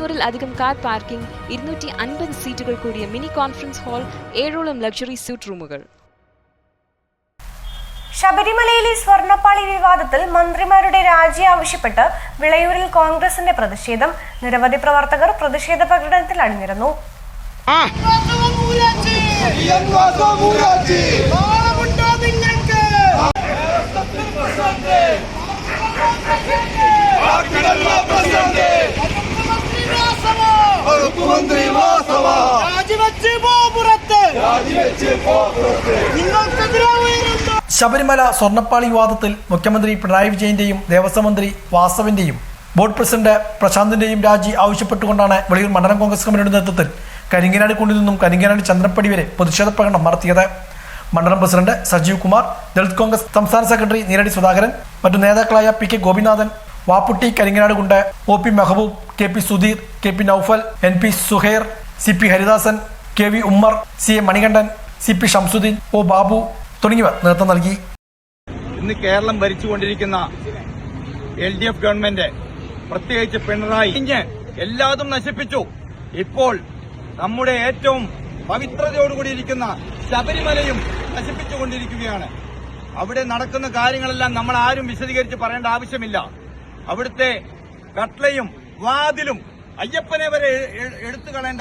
മുന്നൂറിൽ അധികം car parking ഇരുന്നൂറ്റി അൻപത് സീറ്റുകൾ കൂടിയ മിനി കോൺഫറൻസ് ഹാൾ ഏഴോളം ലക്ഷറി സ്യൂട്ട് റൂമുകൾ. ശബരിമലയിലെ സ്വർണപ്പാളി വിവാദത്തിൽ മന്ത്രിമാരുടെ രാജി ആവശ്യപ്പെട്ട് വിളയൂരിൽ കോൺഗ്രസിന്റെ പ്രതിഷേധം. നിരവധി പ്രവർത്തകർ പ്രതിഷേധ പ്രകടനത്തിൽ അണിനിരന്നു. ശബരിമല സ്വർണപ്പാളി വിവാദത്തിൽ മുഖ്യമന്ത്രി പിണറായി വിജയന്റെയും ദേവസ്വം മന്ത്രി വാസവിന്റെയും ബോർഡ് പ്രസിഡന്റ് പ്രശാന്തിന്റെയും രാജി ആവശ്യപ്പെട്ടുകൊണ്ടാണ് വെളിയൂർ മണ്ഡലം കോൺഗ്രസ് കമ്മിറ്റിയുടെ നേതൃത്വത്തിൽ കരിങ്ങനാട് കുണ്ടിൽ നിന്നും കരിങ്ങനാട് ചന്ദ്രപ്പടി വരെ പ്രതിഷേധ പ്രകടനം നടത്തിയത്. മണ്ഡലം പ്രസിഡന്റ് സജീവ് കുമാർ ദളിത് കോൺഗ്രസ് സംസ്ഥാന സെക്രട്ടറി നീരടി സുധാകരൻ മറ്റു നേതാക്കളായ P K Gopinathan Vapputty Karinganad Kund O P Mehaboob K P Sudheer K P Noufal N P Suhair C P Haridasan K V Ummer C A Manikandan C P Shamsuddin O Babu തുടങ്ങിയവർ നേതൃത്വം നൽകി. ഇന്ന് കേരളം ഭരിച്ചുകൊണ്ടിരിക്കുന്ന L D F government പ്രത്യേകിച്ച് പിണറായി എല്ലാതും നശിപ്പിച്ചു. ഇപ്പോൾ നമ്മുടെ ഏറ്റവും പവിത്രതയോടുകൂടി ഇരിക്കുന്ന ശബരിമലയും നശിപ്പിച്ചുകൊണ്ടിരിക്കുകയാണ്. അവിടെ നടക്കുന്ന കാര്യങ്ങളെല്ലാം നമ്മൾ ആരും വിശദീകരിച്ച് പറയേണ്ട ആവശ്യമില്ല. അവിടുത്തെ കട്ട്ലയും വാതിലും അയ്യപ്പനെ വരെ എടുത്തു കളയേണ്ട